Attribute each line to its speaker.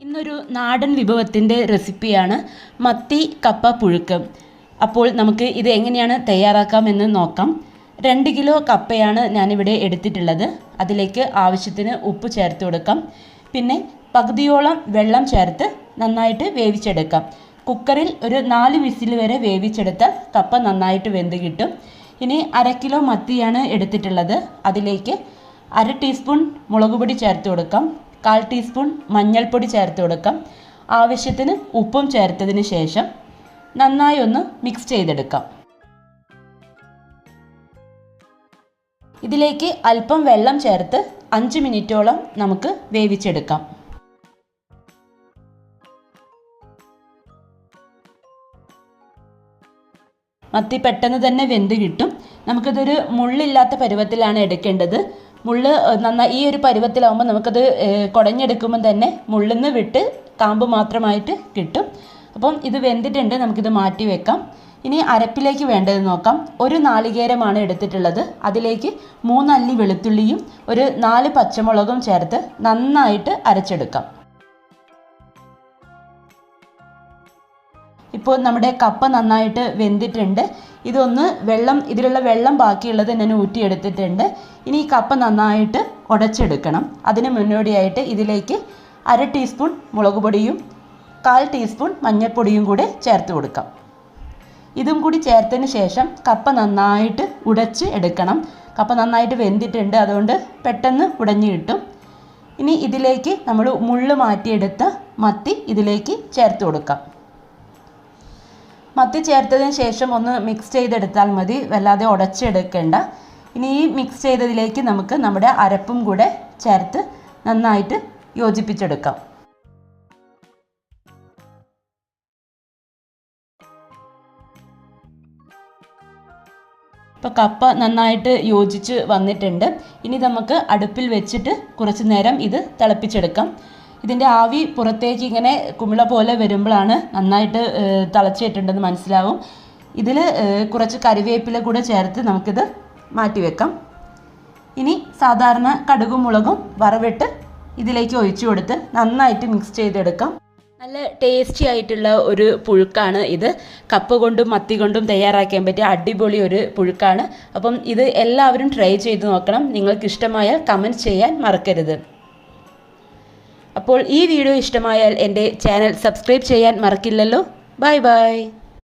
Speaker 1: ഇന്നൊരു നാടൻ വിഭവത്തിന്റെ റെസിപ്പിയാണ് മത്തി കപ്പ പുഴുക്ക്. അപ്പോൾ നമുക്ക് ഇത് എങ്ങനെയാണ് തയ്യാറാക്കാമെന്ന് നോക്കാം. രണ്ട് കിലോ കപ്പയാണ് ഞാനിവിടെ എടുത്തിട്ടുള്ളത്. അതിലേക്ക് ആവശ്യത്തിന് ഉപ്പ് ചേർത്ത് കൊടുക്കാം. പിന്നെ പകുതിയോളം വെള്ളം ചേർത്ത് നന്നായിട്ട് വേവിച്ചെടുക്കാം. കുക്കറിൽ ഒരു നാല് വിസിൽ വരെ വേവിച്ചെടുത്ത കപ്പ നന്നായിട്ട് വെന്ത് കിട്ടും. ഇനി അര കിലോ മത്തിയാണ് എടുത്തിട്ടുള്ളത്. അതിലേക്ക് അര ടീസ്പൂൺ മുളക് പൊടി ചേർത്ത് കൊടുക്കാം. കാൽ ടീസ്പൂൺ മഞ്ഞൾപ്പൊടി ചേർത്ത് കൊടുക്കാം. ആവശ്യത്തിന് ഉപ്പും ചേർത്തതിന് ശേഷം നന്നായി ഒന്ന് മിക്സ് ചെയ്തെടുക്കാം. ഇതിലേക്ക് അല്പം വെള്ളം ചേർത്ത് അഞ്ച് മിനിറ്റോളം നമുക്ക് വേവിച്ചെടുക്കാം. മത്തി പെട്ടെന്ന് തന്നെ വെന്ത് കിട്ടും. നമുക്കിതൊരു മുള്ളില്ലാത്ത പരുവത്തിലാണ് എടുക്കേണ്ടത്. മുള്ള് നന്നായി ഈ ഒരു പരുവത്തിലാവുമ്പോൾ നമുക്കത് കുടഞ്ഞെടുക്കുമ്പോൾ തന്നെ മുള്ളിന്ന് വിട്ട് കാമ്പ് മാത്രമായിട്ട് കിട്ടും. അപ്പം ഇത് വെന്തിട്ടുണ്ട് നമുക്കിത് മാറ്റി വെക്കാം. ഇനി അരപ്പിലേക്ക് വേണ്ടത് നോക്കാം. ഒരു നാളികേരമാണ് എടുത്തിട്ടുള്ളത്. അതിലേക്ക് മൂന്നല്ലി വെളുത്തുള്ളിയും ഒരു നാല് പച്ചമുളകും ചേർത്ത് നന്നായിട്ട് അരച്ചെടുക്കാം. ഇപ്പോൾ നമ്മുടെ കപ്പ നന്നായിട്ട് വെന്തിട്ടുണ്ട്. ഇതൊന്ന് വെള്ളം ഇതിലുള്ള വെള്ളം ബാക്കിയുള്ളത് ഞാൻ ഊറ്റിയെടുത്തിട്ടുണ്ട്. ഇനി ഈ കപ്പ നന്നായിട്ട് ഉടച്ചെടുക്കണം. അതിന് മുന്നോടിയായിട്ട് ഇതിലേക്ക് അര ടീസ്പൂൺ മുളക് പൊടിയും കാൽ ടീസ്പൂൺ മഞ്ഞൾപ്പൊടിയും കൂടെ ചേർത്ത് കൊടുക്കാം. ഇതും കൂടി ചേർത്തതിന് ശേഷം കപ്പ നന്നായിട്ട് ഉടച്ച് എടുക്കണം. കപ്പ നന്നായിട്ട് വെന്തിട്ടുണ്ട് അതുകൊണ്ട് പെട്ടെന്ന് ഉടഞ്ഞു കിട്ടും. ഇനി ഇതിലേക്ക് നമ്മൾ മുള്ള് മാറ്റിയെടുത്ത മത്തി ഇതിലേക്ക് ചേർത്ത് കൊടുക്കാം. മത്തി ചേർത്തതിന് ശേഷം ഒന്ന് മിക്സ് ചെയ്തെടുത്താൽ മതി. വല്ലാതെ ഉടച്ചെടുക്കേണ്ട. ഇനി ഈ മിക്സ് ചെയ്തതിലേക്ക് നമുക്ക് നമ്മുടെ അരപ്പും കൂടെ ചേർത്ത് നന്നായിട്ട് യോജിപ്പിച്ചെടുക്കാം. ഇപ്പോൾ കപ്പ നന്നായിട്ട് യോജിച്ച് വന്നിട്ടുണ്ട്. ഇനി നമുക്ക് അടുപ്പിൽ വെച്ചിട്ട് കുറച്ച് നേരം ഇത് തിളപ്പിച്ചെടുക്കാം. ഇതിന്റെ ആവി പുറത്തേക്ക് ഇങ്ങനെ കുമിള പോലെ വരുമ്പോഴാണ് നന്നായിട്ട് തിളച്ചിട്ടുണ്ടെന്ന് മനസ്സിലാവും. ഇതിൽ കുറച്ച് കറിവേപ്പില കൂടെ ചേർത്ത് നമുക്കിത് മാറ്റി വെക്കാം. ഇനി സാധാരണ കടുകും മുളകും വറവിട്ട് ഇതിലേക്ക് ഒഴിച്ചു കൊടുത്ത് നന്നായിട്ട് മിക്സ് ചെയ്തെടുക്കാം. നല്ല ടേസ്റ്റി ആയിട്ടുള്ള ഒരു പുഴുക്കാണ് ഇത്. കപ്പ കൊണ്ടും മത്തി കൊണ്ടും തയ്യാറാക്കാൻ പറ്റിയ അടിപൊളി ഒരു പുഴുക്കാണ്. അപ്പം ഇത് എല്ലാവരും ട്രൈ ചെയ്ത് നോക്കണം. നിങ്ങൾക്ക് ഇഷ്ടമായാൽ കമന്റ് ചെയ്യാൻ മറക്കരുത്. അപ്പോൾ ഈ വീഡിയോ ഇഷ്ടമായാൽ എന്റെ ചാനൽ സബ്സ്ക്രൈബ് ചെയ്യാൻ മറക്കില്ലല്ലോ. Bye bye.